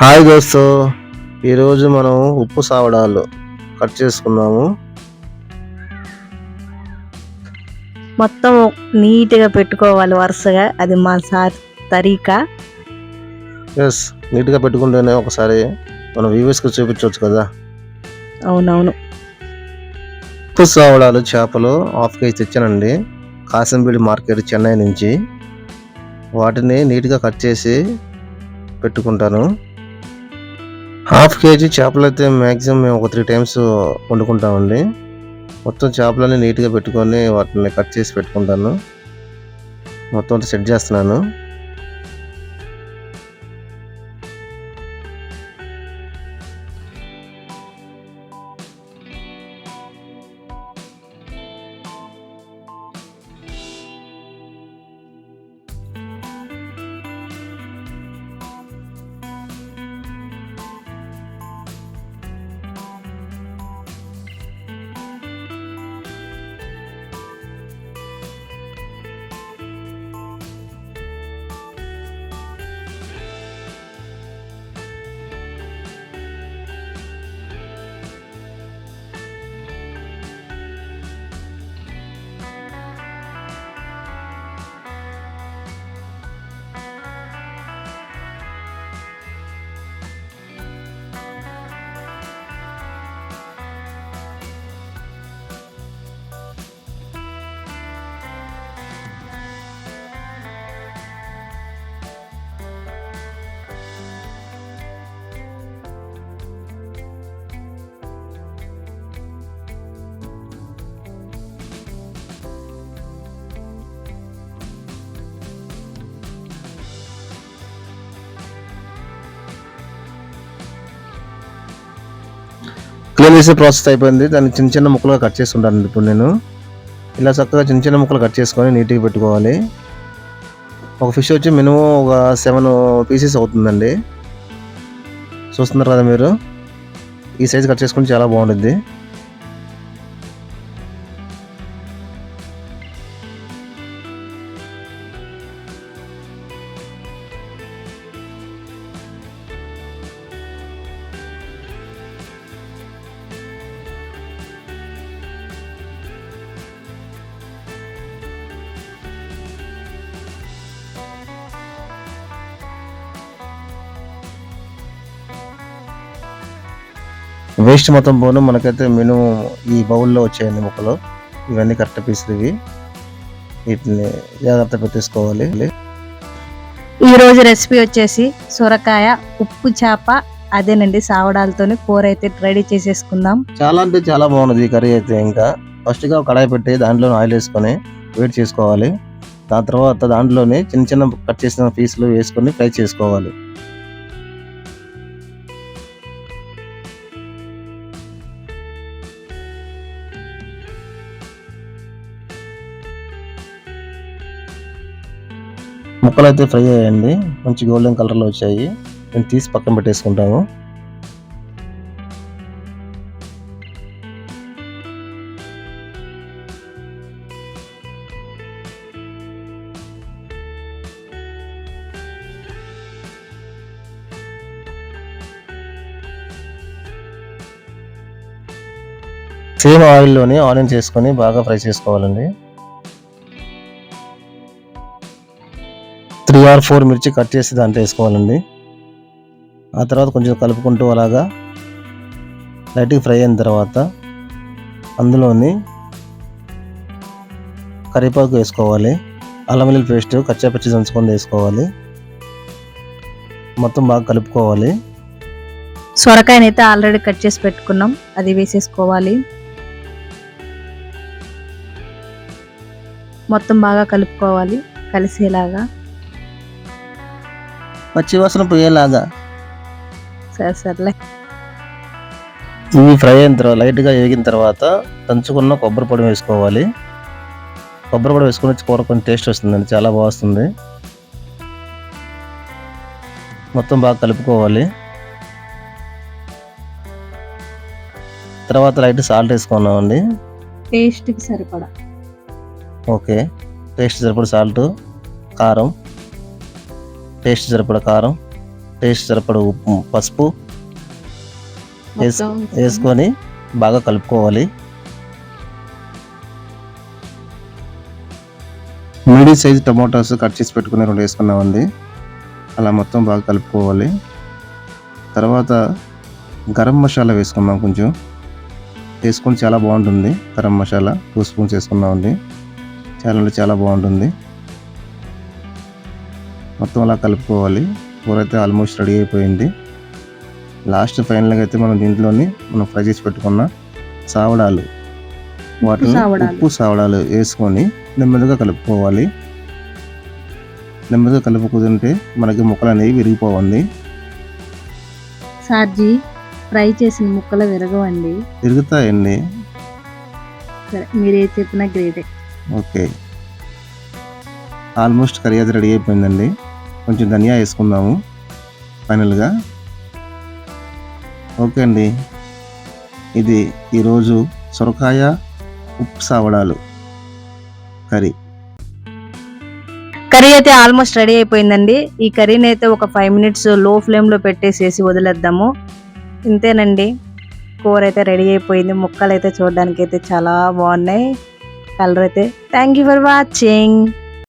Hi దోస్తు. ఈరోజు మనం ఉప్పు సావడాలు కట్ చేసుకున్నాము. మొత్తం నీట్గా పెట్టుకోవాలి వరుసగా. అది మా సార్ తరీకా. ఎస్ నీట్గా పెట్టుకుంటేనే ఒకసారి మనం వ్యూవర్స్కి చూపించవచ్చు కదా. అవునవును. ఉప్పు సావడాలు చేపలు హాఫ్ కేజీ తెచ్చానండి. కాసంపేడి మార్కెట్ చెన్నై నుంచి. వాటిని నీట్గా కట్ చేసి పెట్టుకుంటాను. హాఫ్ కేజీ చేపలు అయితే మ్యాక్సిమం మేము ఒక త్రీ టైమ్స్ వండుకుంటామండి. మొత్తం చేపలన్నీ నీట్గా పెట్టుకొని వాటిని కట్ చేసి పెట్టుకుంటాను. మొత్తం సెట్ చేస్తున్నాను. క్లీన్ చేసే ప్రాసెస్ అయిపోయింది. దాన్ని చిన్న చిన్న ముక్కలుగా కట్ చేసుకుంటాను ఇప్పుడు నేను. ఇలా చక్కగా చిన్న చిన్న ముక్కలు కట్ చేసుకొని నీట్గా పెట్టుకోవాలి. ఒక ఫిష్ వచ్చి మినిమం ఒక సెవెన్ పీసెస్ అవుతుందండి. చూస్తున్నారు కదా మీరు? ఈ సైజ్ కట్ చేసుకుంటే చాలా బాగుంటుంది వేస్ట్ మొత్తం పోను. మనకైతే మినిమం ఈ బౌల్లో వచ్చాయండి ముక్కలు. ఇవన్నీ కరెక్ట్ పీసులు ఇవి వీటిని జాగ్రత్త పెట్టేసుకోవాలి. ఈ రోజు రెసిపీ వచ్చేసి సొరకాయ ఉప్పు చేప అదేనండి సావడాలతోని కూర అయితే రెడీ చేసేసుకుందాం. చాలా అంటే చాలా బాగున్నది ఈ కర్రీ అయితే ఇంకా. ఫస్ట్గా కడాయి పెట్టి దాంట్లో ఆయిల్ వేసుకొని వేడి చేసుకోవాలి. దాని తర్వాత దాంట్లోనే చిన్న చిన్న కట్ చేసిన పీసులు వేసుకొని ఫ్రై చేసుకోవాలి. ముక్కలు అయితే ఫ్రై అయ్యాయండి. మంచి గోల్డెన్ కలర్లో వచ్చాయి. నేను తీసి పక్కన పెట్టేసుకుంటాము సేమ్ ఆయిల్లోనే ఆనియన్స్ వేసుకొని బాగా ఫ్రై చేసుకోవాలండి. త్రీ ఆర్ ఫోర్ మిర్చి కట్ చేసి దాంట్లో వేసుకోవాలండి. ఆ తర్వాత కొంచెం కలుపుకుంటూ అలాగా లైట్గా ఫ్రై అయిన తర్వాత అందులోని కరివేపాకు వేసుకోవాలి. అల్లం వెల్లుల్లి పేస్ట్ కచ్చాపచ్చి దంచుకొని వేసుకోవాలి. మొత్తం బాగా కలుపుకోవాలి. సొరకాయనైతే ఆల్రెడీ కట్ చేసి పెట్టుకున్నాం. అది వేసేసుకోవాలి. మొత్తం బాగా కలుపుకోవాలి. కలిసేలాగా. పచ్చి వాసన పోయేలాగా. సరే సర్లే. ఇవి ఫ్రై అయిన తర్వాత లైట్గా వేగిన తర్వాత దంచుకున్న కొబ్బరి పొడి వేసుకోవాలి. కొబ్బరి పొడి వేసుకుని కూర కొంచెం టేస్ట్ వస్తుందండి చాలా బాగా వస్తుంది. మొత్తం బాగా కలుపుకోవాలి. తర్వాత లైట్ సాల్ట్ వేసుకున్నామండి. టేస్ట్కి సరిపడా. ఓకే టేస్ట్ సరిపడ సాల్ట్ కారం. టేస్ట్ సరిపడ కారం టేస్ట్ సరిపడ ఉప్పు పసుపు వేసుకొని బాగా కలుపుకోవాలి. మీడియం సైజ్ టమాటోస్ కట్ చేసి పెట్టుకుని రెండు వేసుకున్నామండి. అలా మొత్తం బాగా కలుపుకోవాలి. తర్వాత గరం మసాలా వేసుకున్నాం కొంచెం. వేసుకొని చాలా బాగుంటుంది. గరం మసాలా టూ స్పూన్స్ వేసుకున్నామండి చాలా అంటే చాలా బాగుంటుంది. మొత్తం అలా కలుపుకోవాలి. కూర అయితే ఆల్మోస్ట్ రెడీ అయిపోయింది. లాస్ట్ ఫైనల్గా అయితే మనం దీంట్లోని మనం ఫ్రై చేసి పెట్టుకున్న సావడాలు. వాటిని. ఉప్పు సావడాలు. వేసుకొని నెమ్మదిగా కలుపుకోవాలి. నెమ్మదిగా కలుపుకుంటే మనకి ముక్కలు అనేవి విరిగిపోవండి. సార్జీ ఫ్రై చేసిన ముక్కలు విరగవండి. విరుగుతాయండి. మీరు ఏది చెప్పినా గ్రేటే. ఓకే. ఆల్మోస్ట్ కర్రీ అయితే రెడీ అయిపోయిందండి. కొంచెం ధనియా వేసుకుందాము ఫైనల్గా. ఓకే అండి. ఇది ఈరోజు సొరకాయ ఉప్పు సావడాలు కర్రీ. కర్రీ అయితే ఆల్మోస్ట్ రెడీ అయిపోయిందండి. ఈ కర్రీని అయితే ఒక ఫైవ్ మినిట్స్లో ఫ్లేమ్లో పెట్టేసేసి వదిలేద్దాము. ఇంతేనండి. కూర అయితే రెడీ అయిపోయింది. ముక్కలు అయితే చూడడానికి అయితే చాలా బాగున్నాయి. కలర్ అయితే. Thank you for watching.